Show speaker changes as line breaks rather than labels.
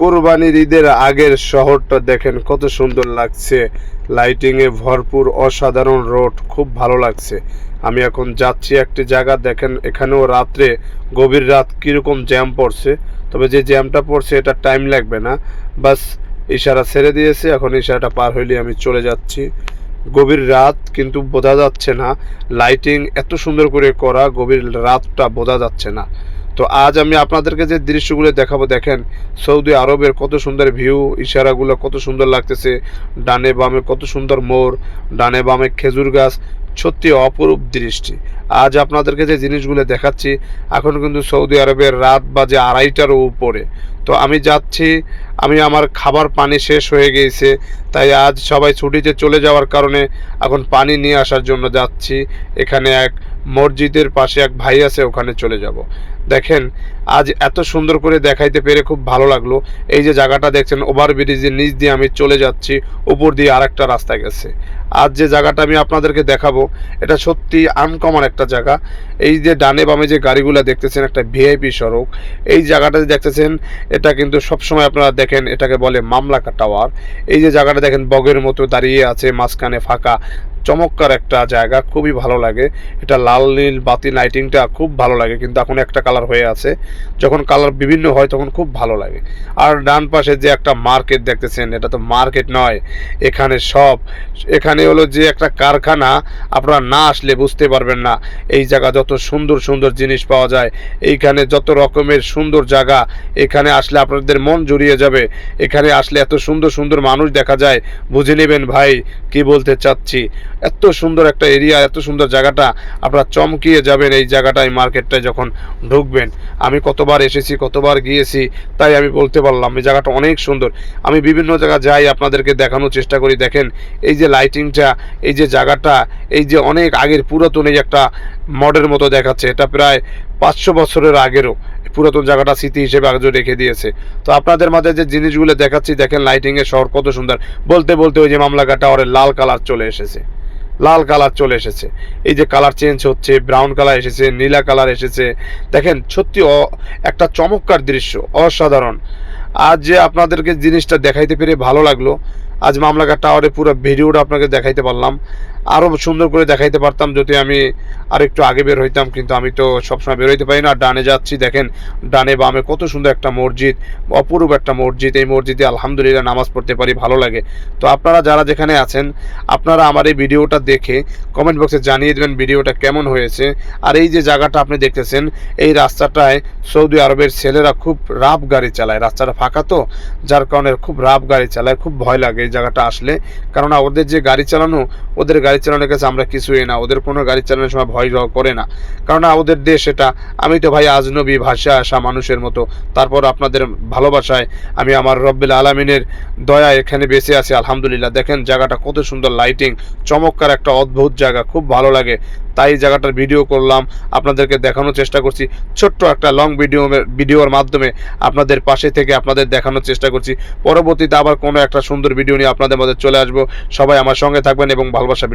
কোরবানির ঈদের আগের শহরটা দেখেন কত সুন্দর লাগছে। লাইটিংয়ে ভরপুর অসাধারণ রোড, খুব ভালো লাগছে। আমি এখন যাচ্ছি একটি জায়গা, দেখেন এখানেও রাত্রে গভীর রাত কীরকম জ্যাম পড়ছে। তবে যে জ্যামটা পড়ছে, এটা টাইম লাগবে না। বাস, ইশারা ছেড়ে দিয়েছে, এখন ইশারাটা পার হইলে আমি চলে যাচ্ছি। গভীর রাত, কিন্তু বোঝা যাচ্ছে না। লাইটিং এত সুন্দর করে করা, গভীর রাতটা বোঝা যাচ্ছে না। তো আজ আমি আপনাদেরকে যে দৃশ্যগুলো দেখাবো, দেখেন সৌদি আরবের কত সুন্দর ভিউ ইশারাগুলো কত সুন্দর লাগতেছে, ডানে বামে কত সুন্দর মোর, ডানে বামে খেজুর গাছ, সত্যি অপরূপ দৃষ্টি। আজ আপনাদেরকে যে জিনিসগুলো দেখাচ্ছি, এখন কিন্তু সৌদি আরবের রাত বাজে আড়াইটার উপরে। তো আমি যাচ্ছি, আমি আমার খাবার পানি শেষ হয়ে গিয়েছে তাই আজ সবাই ছুটিতে চলে যাওয়ার কারণে এখন পানি নিয়ে আসার জন্য যাচ্ছি। এখানে এক মসজিদের পাশে এক ভাই আছে, ওখানে চলে যাব। দেখেন, আজ এত সুন্দর করে দেখাইতে পেরে খুব ভালো লাগল। এই যে জায়গাটা দেখছেন, ওভারব্রিজের নিচ দিয়ে আমি চলে যাচ্ছি, উপর দিয়ে আরেকটা রাস্তা গেছে। আজ যে জায়গাটা আমি আপনাদেরকে দেখাবো, এটা সত্যি আনকমন একটা জায়গা। এই যে ডানে বামে যে গাড়িগুলো দেখতেছেন, একটা ভিআইপি সড়ক, এই জায়গাটা দেখতেছেন, এটা কিন্তু সবসময় আপনারা দেখেন, এটাকে বলে মামলাকা টাওয়ার। এই যে জায়গাটা দেখেন, বগের মতো দাঁড়িয়ে আছে, মাঝখানে ফাঁকা। চমৎকার একটা জায়গা, খুবই ভালো লাগে। এটা লাল, নীল, বাতি লাইটিংটা খুব ভালো লাগে, কিন্তু এখন একটা কালার হয়ে আছে। যখন কালার বিভিন্ন হয়, তখন খুব ভালো লাগে। আর ডান পাশে যে একটা মার্কেট দেখতেছেন, এটা তো মার্কেট নয়, এখানে সব। এখানে হলো যে একটা কারখানা, আপনারা না আসলে বুঝতে পারবেন না, এই জায়গা যত সুন্দর সুন্দর জিনিস পাওয়া যায়, এইখানে যত রকমের সুন্দর জায়গা, এখানে আসলে আপনাদের মন জড়িয়ে যাবে। এখানে আসলে এত সুন্দর সুন্দর মানুষ দেখা যায়, বুঝে নেবেন ভাই, কি বলতে চাচ্ছি? এত সুন্দর একটা এরিয়া, এত সুন্দর জায়গাটা আপনারা চমকিয়ে যাবেন এই জায়গাটায়, মার্কেটটায় যখন ঢুকবেন। আমি কতবার এসেছি, কতবার গিয়েছি, তাই আমি বলতে পারলাম, এই জায়গাটা অনেক সুন্দর। আমি বিভিন্ন জায়গা যাই, আপনাদেরকে দেখানোর চেষ্টা করি। দেখেন, এই যে লাইটিংটা এই যে জায়গাটা, এই যে অনেক আগের পুরাতন এই একটা মডের মতো দেখাচ্ছে। এটা প্রায় পাঁচশো বছরের আগেরও। পুরাতন জায়গাটা স্মৃতি হিসেবে আজও রেখে দিয়েছে। তো আপনাদের মাঝে যে জিনিসগুলো দেখাচ্ছি, দেখেন লাইটিংয়ের শহর কত সুন্দর। বলতে বলতে ওই যে মামলাকা টাওয়ারের লাল কালার চলে এসেছে। লাল কালার চলে এসেছে। এই যে কালার চেঞ্জ হচ্ছে ব্রাউন কালার এসেছে, নীলা কালার এসেছে। দেখেন, সত্যি একটা চমৎকার দৃশ্য, অসাধারণ। আজ যে আপনাদেরকে জিনিসটা দেখাইতে পেরে ভালো লাগল আজ মামলাকার টাওয়ারে পুরো ভিডিওটা আপনাকে দেখাইতে পারলাম। আরও সুন্দর করে দেখাইতে পারতাম যদি আমি আর একটু আগে বের হইতাম, কিন্তু আমি তো সবসময় বের হইতে পারি না। ডানে যাচ্ছি, দেখেন, ডানে বামে কত সুন্দর একটা মসজিদ, অপরূপ একটা মসজিদ। এই মসজিদে আলহামদুলিল্লাহ নামাজ পড়তে পারি, ভালো লাগে। তো আপনারা যারা যেখানে আছেন, আপনারা আমার এই ভিডিওটা দেখে কমেন্ট বক্সে জানিয়ে দেবেন ভিডিওটা কেমন হয়েছে। আর এই যে জায়গাটা আপনি দেখতেছেন, এই রাস্তাটায় সৌদি আরবের ছেলেরা খুব রাফ গাড়ি চালায়। রাস্তাটা ফাঁকা তো, যার কারণে খুব রাফ গাড়ি চালায়, খুব ভয় লাগে। এই জায়গাটা আসলে। কেননা ওদের যে গাড়ি চালানো, ওদের গাড়ি চালানোর কাছে আমরা কিছুই না। ওদের কোনো গাড়ি চালানোর সময় ভয় করে না। কেননা ওদের দেশ এটা, আমি তো ভাই আজনবী ভাষা আসা মানুষের মতো। তারপর আপনাদের ভালোবাসায় আমি আমার রব্বিল আলমিনের দয়া এখানে বেঁচে আছি, আলহামদুলিল্লাহ। দেখেন জায়গাটা কত সুন্দর লাইটিং চমৎকার একটা অদ্ভুত জায়গা, খুব ভালো লাগে। তাই জায়গাটার ভিডিও করলাম, আপনাদেরকে দেখানোর চেষ্টা করছি। ছোট্ট একটা লং ভিডিও ভিডিওর মাধ্যমে আপনাদের পাশে থেকে আপনাদের দেখানোর চেষ্টা করছি। পরবর্তীতে আবার কোনো একটা সুন্দর ভিডিও নিয়ে আপনাদের মধ্যে চলে আসব। সবাই আমার সঙ্গে থাকবেন এবং ভালোবাসা